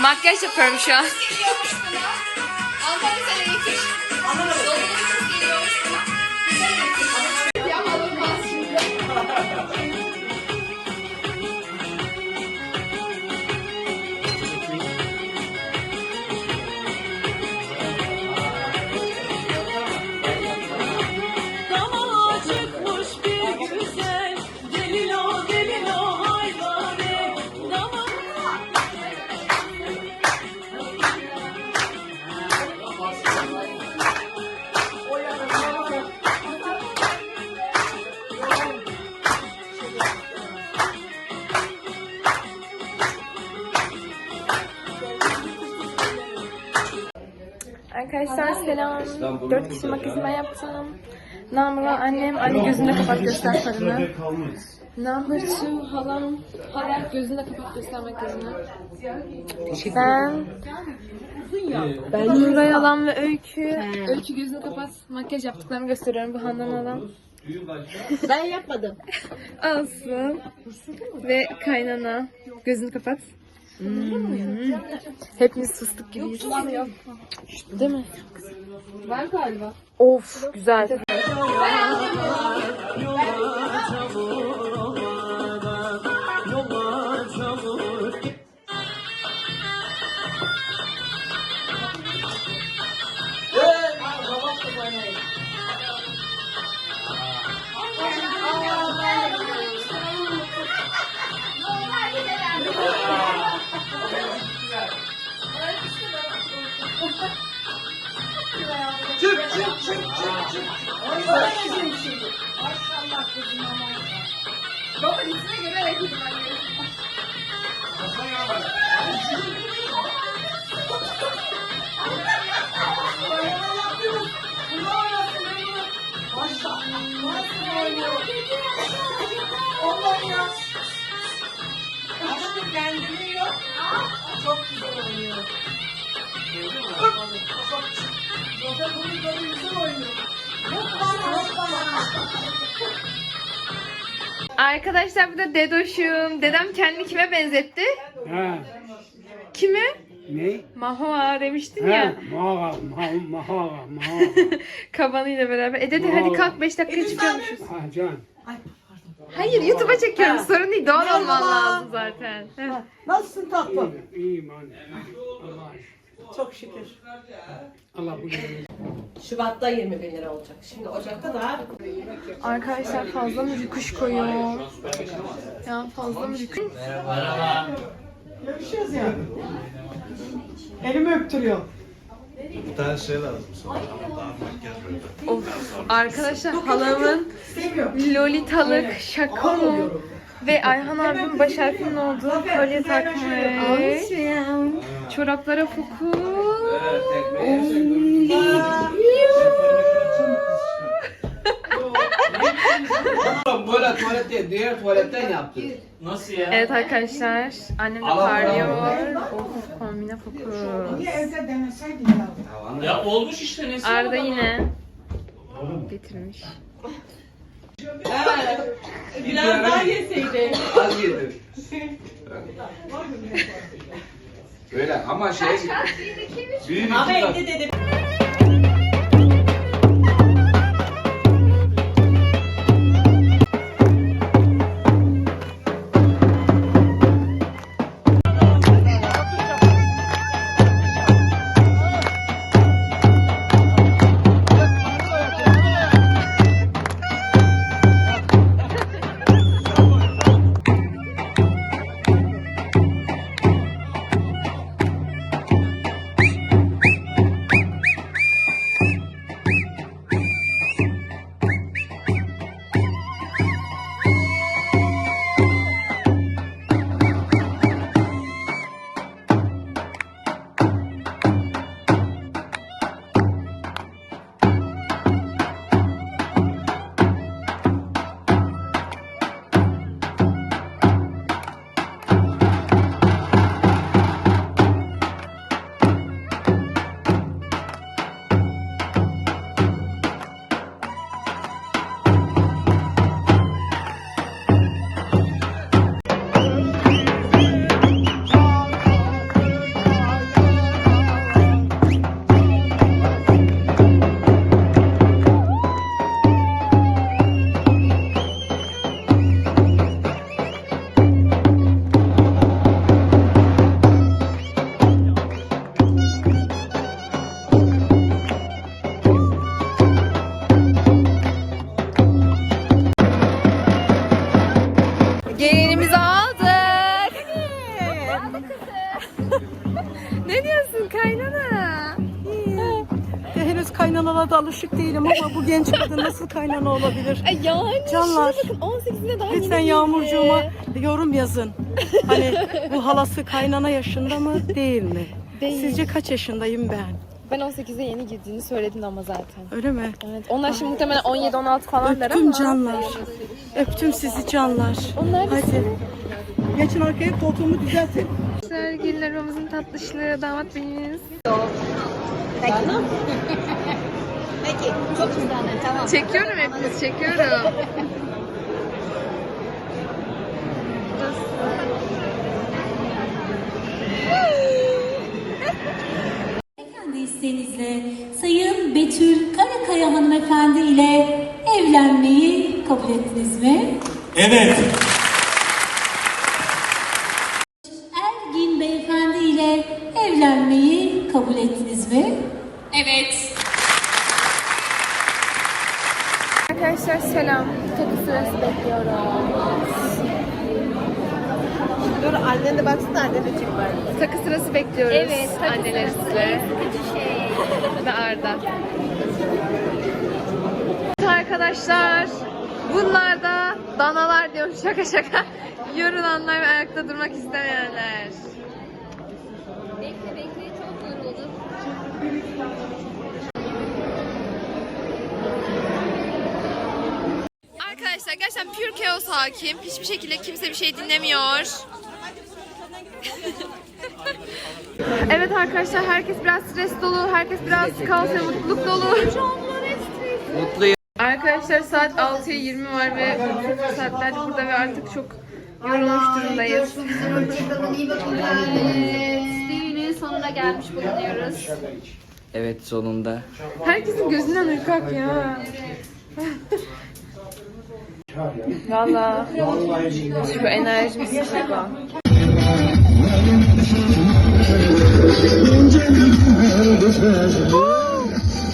Makyaj yapıyorum şu an. Dama Arkadaşlar selam. Dört kişi makyajımı yaptım. Namra annem, anne gözünde kapat göster farını. Number two halam, hala gözünde kapat göster makyajını. Ben, ben Nuray halam ve Öykü. Öykü gözünü kapat, makyaj yaptıklarını gösteriyorum. Bu Handan halam. Ben yapmadım. Olsun. Ve kaynana. Gözünü kapat. Hmm. Hepimiz fıstık gibiyiz. Değil mi? Var galiba. Of güzel. çık çık çık çık. Onlara yazın şimdi. Maşallah kızım aman. Baba ismine göre hareket anne. Kendini yok. Çok güzel oynuyor. Arkadaşlar bu da dedoşum. Dedem kendini kime benzetti? Ha, Kime? ne? Mahoa demiştin ya. maha, maha, maha. Kabanıyla beraber. E dede hadi kalk 5 dakika çıkıyormuşuz. Ha, can. Hayır YouTube'a çekiyorum. Sorun değil. Doğal olman lazım zaten. Heh. Nasılsın tatlım? İyiyim anne. Çok şükür. Allah bu Şubat'ta 20 bin lira olacak. Şimdi Ocak'ta da Arkadaşlar fazla mı rüküş koyuyor? Ya fazla mı rüküş? Görüşüyoruz ya. Elimi öptürüyor. Bir tane şey lazım sonra. Daha makyaj böyle. Of. Arkadaşlar halamın lolitalık şaka mı? Ve Ayhan abim baş harfinin olduğu kolye takmış. Çoraplara fokus. Böyle tuvalet değil, diğer tuvaletten yaptı. Evet arkadaşlar. Annem de parlıyor. Of kombine fokus. Niye evde deneseydin ya? Ya olmuş işte nesi Arda yine getirmiş. biraz daha yeseydi. Az yedi. Böyle ama şey... Büyük Ama evde dedim. Kaynanalara da alışık değilim ama bu genç kadın nasıl kaynana olabilir? Ay yani Canlar. şuna bakın 18'inde daha Lütfen yeni Yağmurcuğuma yorum yazın. Hani bu halası kaynana yaşında mı değil mi? Değil. Sizce kaç yaşındayım ben? Ben 18'e yeni girdiğini söyledin ama zaten. Öyle mi? Evet. Onlar şimdi muhtemelen 17-16 falan der Öptüm ama. canlar. Öptüm sizi canlar. Onlar da Hadi. Geçin arkaya koltuğumu düzeltin. Sevgililer babamızın tatlışlığı damat beyimiz. Peki çok güzel tamam. Çekiyorum hepinizi çekiyorum. Kendi isteğinizle Sayın Betül Karakaya hanımefendi ile evlenmeyi kabul ettiniz mi? Evet. Arkadaşlar selam. Takı sırası bekliyoruz. Dur annen de baksana annen de çek bari. Takı sırası bekliyoruz. Evet, takı Anneler sırası size. en sıkıcı şey. Ve Arda. Evet Arkadaşlar bunlar da danalar diyorum şaka şaka. Yorulanlar ve ayakta durmak istemeyenler. Bekle bekle çok yoruldum. Arkadaşlar gerçekten pure chaos hakim. Hiçbir şekilde kimse bir şey dinlemiyor. evet arkadaşlar herkes biraz stres dolu, herkes biraz kaos ve mutluluk dolu. Mutluyum. Arkadaşlar saat 6'ya 20 var ve saatlerce burada ve artık çok yorulmuş durumdayız. Hoşçakalın iyi bakın sonuna gelmiş bulunuyoruz. Evet sonunda. Herkesin gözünden uyku akıyor. ha. Valla şu enerjimiz şaka. Önce